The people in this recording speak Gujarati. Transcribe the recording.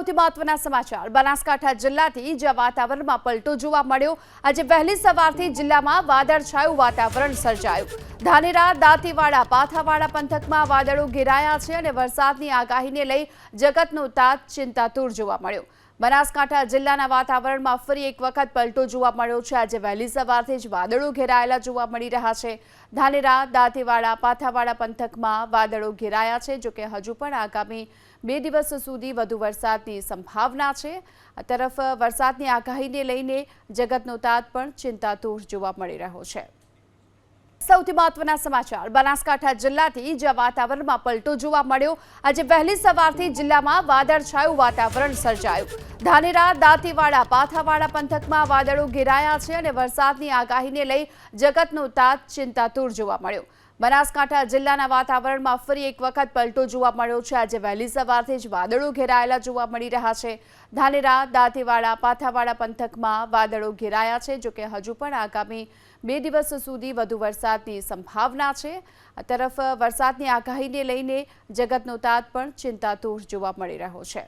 સૌથી મહત્વના સમાચાર. બનાસકાંઠા જિલ્લાથી જ્યાં વાતાવરણમાં પલટો જોવા મળ્યો, આજે વહેલી સવારથી જિલ્લામાં વાદળછાયું વાતાવરણ સર્જાયું. ધાનેરા, દાંતીવાડા, પાથાવાડા પંથકમાં વાદળો ઘેરાયા છે અને વરસાદની આગાહીને લઈ જગતનો તાત ચિંતાતુર જોવા મળ્યો. બનાસકાંઠા જિલ્લાના વાતાવરણમાં ફરી એક વખત પલટો જોવા મળ્યો છે. આજે વહેલી સવારથી જ વાદળો ઘેરાયેલા જોવા મળી રહ્યા છે. ધાનેરા, દાંતીવાડા, પાથાવાડા પંથકમાં વાદળો ઘેરાયા છે જોકે હજુ પણ આગામી બે દિવસ સુધી વધુ વરસાદની સંભાવના છે. આ તરફ વરસાદની આગાહીને લઈને જગતનો તાત પણ ચિંતાતુર જોવા મળી રહ્યો છે. સૌથી મહત્વના સમાચાર. બનાસકાંઠા જિલ્લાથી જ્યાં વાતાવરણમાં પલટો જોવા મળ્યો, આજે વહેલી સવારથી જિલ્લામાં વાદળછાયું વાતાવરણ સર્જાયું. ધાનેરા, દાંતીવાડા, પાથાવાડા પંથકમાં વાદળો ઘેરાયા છે અને વરસાદની આગાહીને લઈ જગતનો તાત ચિંતાતુર જોવા મળ્યો. બનાસકાંઠા જિલ્લાના વાતાવરણમાં ફરી એક વખત પલટો જોવા મળ્યો છે. આજે વહેલી સવારથી જ વાદળો ઘેરાયેલા જોવા મળી રહ્યા છે. ધાનેરા, દાંતીવાડા, પાથાવાડા પંથકમાં વાદળો ઘેરાયા છે જોકે હજુ પણ આગામી બે દિવસ સુધી વધુ વરસાદની સંભાવના છે. આ તરફ વરસાદની આગાહીને લઈને જગતનો તાત પણ ચિંતાતુર જોવા મળી રહ્યો છે.